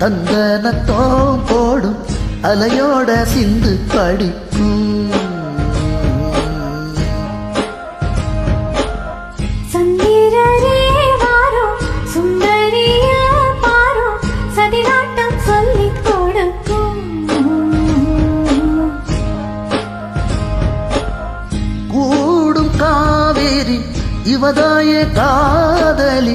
தந்தனத்தோம் போடும் அலையோட சிந்து படிக்கும். இவதாய காதலி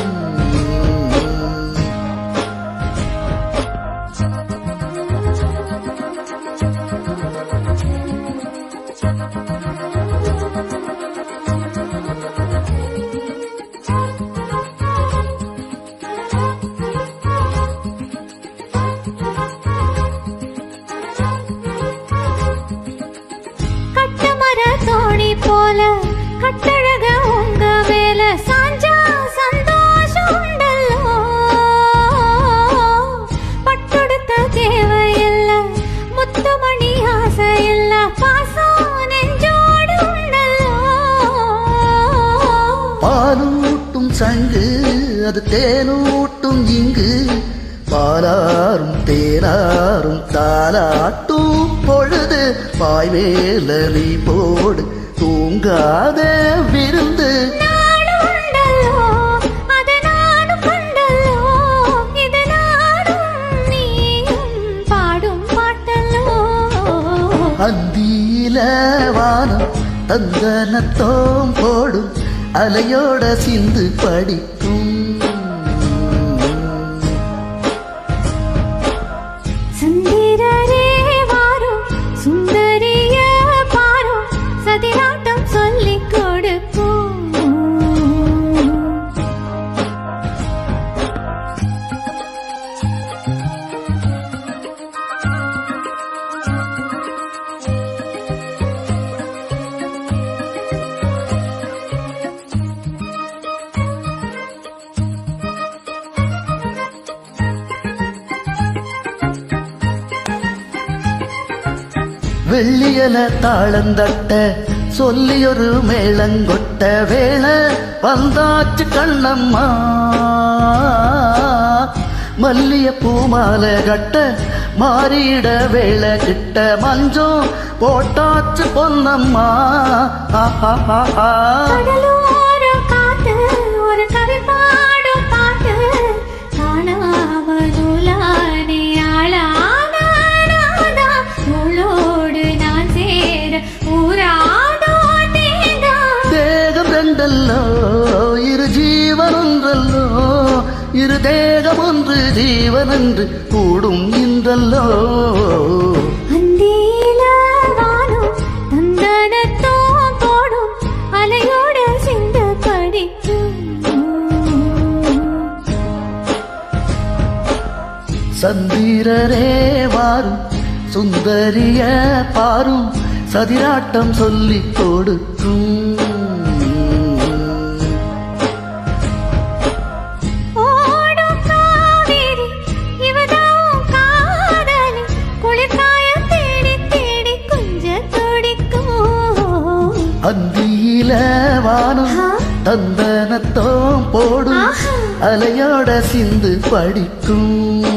தோணி போல கட்டழக உங்க மேல சாஞ்சா சந்தோஷம் உண்டல்லோ பட்டொடுத்த தேவையில்ல முத்துமணி ஆசை இல்ல பாசம் நெஞ்சோடு உண்டல்லோ பாலூட்டும் சங்கு அது தேனூட்டும் இங்கு. பாலாரும் தேனாரும் தாலாட்டும் இது நாடும் நீயும் பாடும் பாட்டல்லோ. அந்தியில வானம் தந்தனத்தோம் போடும். அலையோட சிந்து படிக்கும். வெள்ளியல தாளந்தட்ட சொல்லியொரு மேளங்கொட்ட வேளை வந்தாச்சு கண்ணம்மா. மல்லிய பூமாலை கட்ட மாறிட வேளை கிட்ட மஞ்சம் போட்டாச்சு பொன்னம்மா. ஆஹா இரு தேகம் ஒன்று ஜீவன் என்று கூடும் படிக்கும். சந்திரரே வாரும் சுந்தரிய பாரும் சதிராட்டம் சொல்லிக் கொடுக்கும். அந்தியில வானம். தந்தனத்தோம் போடும். அலையோட சிந்து படிக்கும்